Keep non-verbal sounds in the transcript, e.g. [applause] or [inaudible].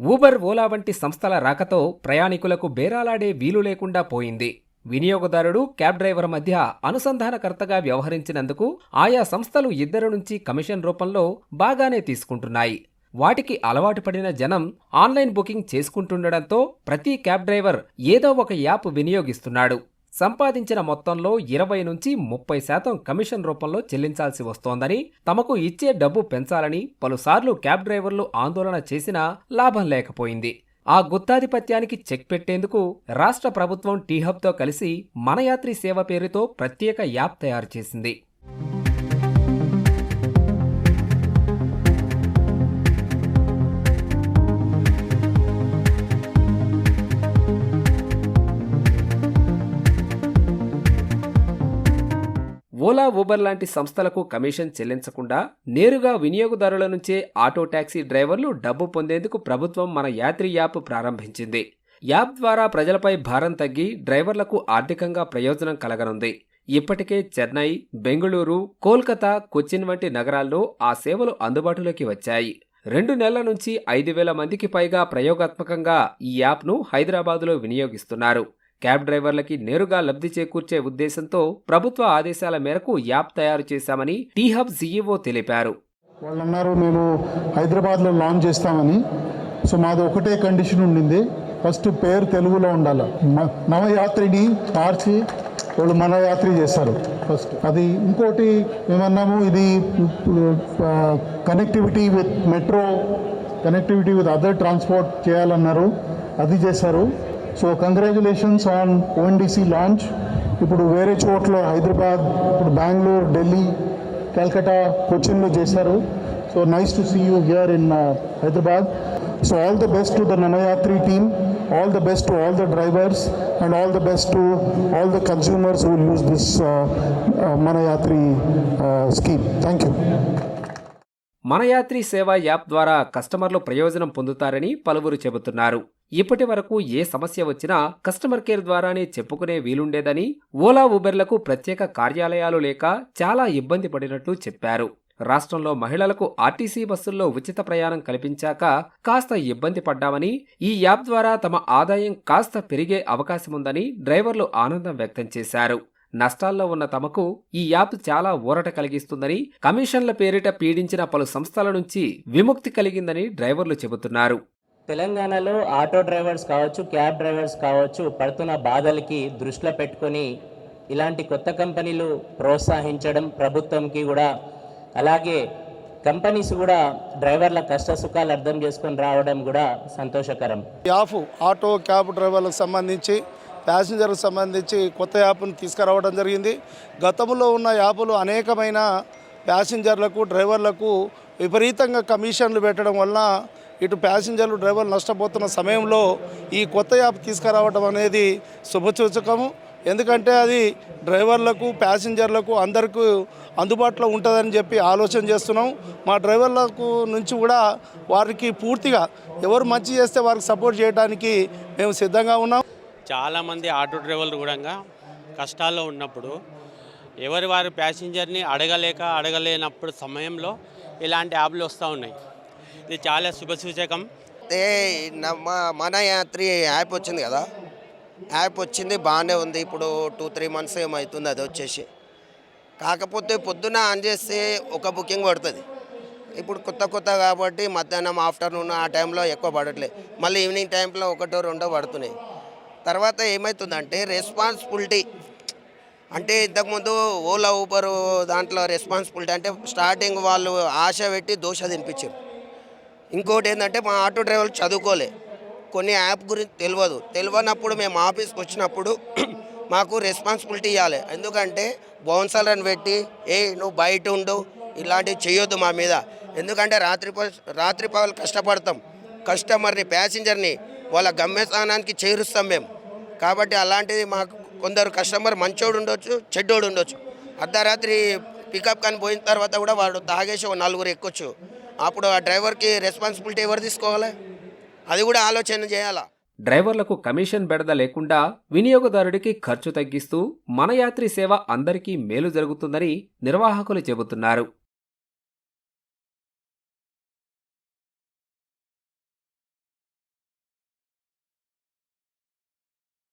Uber Ola వంటి సంస్థల రాకతో ప్రయాణికులకు బేరాలాడే వీలు లేకుండా పోయింది. వినియోగదారుడు క్యాబ్ డ్రైవర్ మధ్య అనుసంధానకర్తగా వ్యవహరించినందుకు ఆయా సంస్థలు ఇద్దరు నుంచి కమిషన్ రూపంలో బాగానే తీసుకుంటున్నాయి. వాటికి అలవాటు పడిన జనం ఆన్లైన్ బుకింగ్ చేసుకుంటుండడంతో ప్రతి క్యాబ్ డ్రైవర్ ఏదో ఒక యాప్ వినియోగిస్తున్నాడు. సంపాదించిన మొత్తంలో ఇరవై నుంచి ముప్పై శాతం కమిషన్ రూపంలో చెల్లించాల్సి వస్తోందని తమకు ఇచ్చే డబ్బు పెంచాలని పలుసార్లు క్యాబ్ డ్రైవర్లు ఆందోళన చేసినా లాభం లేకపోయింది. ఆ గుత్తాధిపత్యానికి చెక్ పెట్టేందుకు రాష్ట్ర ప్రభుత్వం టీహబ్తో కలిసి మనయాత్రి సేవ పేరుతో ప్రత్యేక యాప్ తయారు చేసింది. ఓలా ఊబర్ లాంటి సంస్థలకు కమిషన్ చెల్లించకుండా నేరుగా వినియోగదారుల నుంచే ఆటో ట్యాక్సీ డ్రైవర్లు డబ్బు పొందేందుకు ప్రభుత్వం మన యాత్రి యాప్ ప్రారంభించింది. యాప్ ద్వారా ప్రజలపై భారం తగ్గి డ్రైవర్లకు ఆర్థికంగా ప్రయోజనం కలగనుంది. ఇప్పటికే చెన్నై బెంగళూరు కోల్కతా కొచ్చిన్ వంటి నగరాల్లో ఆ సేవలు అందుబాటులోకి వచ్చాయి. రెండు నెలల నుంచి ఐదు వేల మందికి పైగా ప్రయోగాత్మకంగా ఈ యాప్ను హైదరాబాదులో వినియోగిస్తున్నారు. క్యాబ్ డ్రైవర్లకి నేరుగా లబ్ధి చేకూర్చే ఉద్దేశంతో ప్రభుత్వ ఆదేశాల మేరకు యాప్ తయారు చేశామని టీహబ్ సీఈఓ తెలిపారు. వాళ్ళు అన్నారు మేము హైదరాబాద్లో లాంచ్ చేస్తామని. సో మాది ఒకటే కండిషన్ ఉండింది. ఫస్ట్ పేరు తెలుగులో ఉండాలి. నవయాత్రిని మార్చి వాళ్ళు మన యాత్ర చేస్తారు ఫస్ట్. అది ఇంకోటి ఏమన్నాము ఇది connectivity with metro connectivity with other transport చేయాలన్నారు. అది చేశారు. So congratulations on ONDC launch ఇప్పుడు వేరే చోట్ల హైదరాబాద్ ఇప్పుడు బెంగళూరు ఢిల్లీ కల్కటా కొచ్చిన్లో చేశారు. So nice to see you here in Hyderabad. So all the best to the Namayatri team all the best to all the drivers and all the best to all the consumers will use this Manayatri scheme thank you Manayatri సేవ app ద్వారా కస్టమర్లు ప్రయోజనం పొందుతారని పలువురు చెబుతున్నారు. ఇప్పటి వరకు ఏ సమస్య వచ్చినా కస్టమర్ కేర్ ద్వారానే చెప్పుకునే వీలుండేదని ఓలా ఉబెర్లకు ప్రత్యేక కార్యాలయాలు లేక చాలా ఇబ్బంది పడినట్లు చెప్పారు. రాష్ట్రంలో మహిళలకు ఆర్టీసీ బస్సుల్లో ఉచిత ప్రయాణం కల్పించాక కాస్త ఇబ్బంది పడ్డామని ఈ యాప్ ద్వారా తమ ఆదాయం కాస్త పెరిగే అవకాశముందని డ్రైవర్లు ఆనందం వ్యక్తం చేశారు. నష్టాల్లో ఉన్న తమకు ఈ యాప్ చాలా ఊరట కలిగిస్తుందని కమిషన్ల పేరిట పీడించిన పలు సంస్థల నుంచి విముక్తి కలిగిందని డ్రైవర్లు చెబుతున్నారు. తెలంగాణలో ఆటో డ్రైవర్స్ కావచ్చు క్యాబ్ డ్రైవర్స్ కావచ్చు పడుతున్న బాధలకి దృష్టిలో పెట్టుకొని ఇలాంటి కొత్త కంపెనీలు ప్రోత్సహించడం ప్రభుత్వంకి కూడా అలాగే కంపెనీస్ కూడా డ్రైవర్ల కష్ట సుఖాలు అర్థం చేసుకొని రావడం కూడా సంతోషకరం. యాప్ ఆటో క్యాబ్ డ్రైవర్లకు సంబంధించి ప్యాసింజర్లకు సంబంధించి కొత్త యాప్ను తీసుకురావడం జరిగింది. గతంలో ఉన్న యాపులు అనేకమైన ప్యాసింజర్లకు డ్రైవర్లకు విపరీతంగా కమిషన్లు పెట్టడం వలన ఇటు ప్యాసింజర్లు డ్రైవర్లు నష్టపోతున్న సమయంలో ఈ కొత్త యాప్ తీసుకురావడం అనేది శుభసూచకము. ఎందుకంటే అది డ్రైవర్లకు ప్యాసింజర్లకు అందరికీ అందుబాటులో ఉంటుందని చెప్పి ఆలోచన చేస్తున్నాం. మా డ్రైవర్లకు నుంచి కూడా వారికి పూర్తిగా ఎవరు మంచి చేస్తే వారికి సపోర్ట్ చేయడానికి మేము సిద్ధంగా ఉన్నాం. చాలామంది ఆటో డ్రైవర్లు కూడా కష్టాల్లో ఉన్నప్పుడు ఎవరి వారి ప్యాసింజర్ని అడగలేక అడగలేనప్పుడు సమయంలో ఇలాంటి యాప్లు వస్తూ ఉన్నాయి. ఇది చాలా శుభసూచకం అయితే నమ్మ మన యాత్రి యాప్ వచ్చింది కదా? యాప్ వచ్చింది బాగానే ఉంది. ఇప్పుడు టూ త్రీ మంత్స్ ఏమవుతుంది అది వచ్చేసి. కాకపోతే పొద్దున ఆన్ చేస్తే ఒక బుకింగ్ పడుతుంది. ఇప్పుడు కొత్త కొత్త కాబట్టి మధ్యాహ్నం ఆఫ్టర్నూన్ ఆ టైంలో ఎక్కువ పడట్లేదు మళ్ళీ ఈవినింగ్ టైంలో ఒకటో రెండో పడుతున్నాయి. తర్వాత ఏమవుతుందంటే రెస్పాన్సిబిలిటీ. అంటే ఇంతకుముందు ఓలా ఊబర్ దాంట్లో రెస్పాన్సిబిలిటీ అంటే స్టార్టింగ్ వాళ్ళు ఆశ పెట్టి దోశ తినిపించారు. ఇంకోటి ఏంటంటే మా ఆటో డ్రైవర్లు చదువుకోలే. కొన్ని యాప్ గురించి తెలియదు తెలియనప్పుడు మేము ఆఫీస్కి వచ్చినప్పుడు [clears throat] మాకు రెస్పాన్సిబిలిటీ ఇవ్వాలి ఎందుకంటే బౌన్సర్లను పెట్టి ఏ నువ్వు బయట ఉండు ఇలాంటివి చేయొద్దు మా మీద. ఎందుకంటే రాత్రి రాత్రి పగలు కష్టపడతాం. కస్టమర్ని ప్యాసింజర్ని వాళ్ళ గమ్యస్థానానికి చేరుస్తాం మేము. కాబట్టి అలాంటిది మాకు కొందరు కస్టమర్ మంచోడు ఉండొచ్చు చెడ్డోడు ఉండొచ్చు. అర్ధరాత్రి పికప్ కానీ పోయిన తర్వాత కూడా వాడు తాగేసి ఒక నలుగురు ఎక్కొచ్చు. అప్పుడు ఆ డ్రైవర్కి రెస్పాన్సిబిలిటీ ఎవరు తీసుకోవాలి? అది కూడా ఆలోచన చేయాలా? డ్రైవర్లకు కమిషన్ బెడద లేకుండా వినియోగదారుడికి ఖర్చు తగ్గిస్తూ మన యాత్రి సేవ అందరికీ మేలు జరుగుతుందని నిర్వాహకులు చెబుతున్నారు.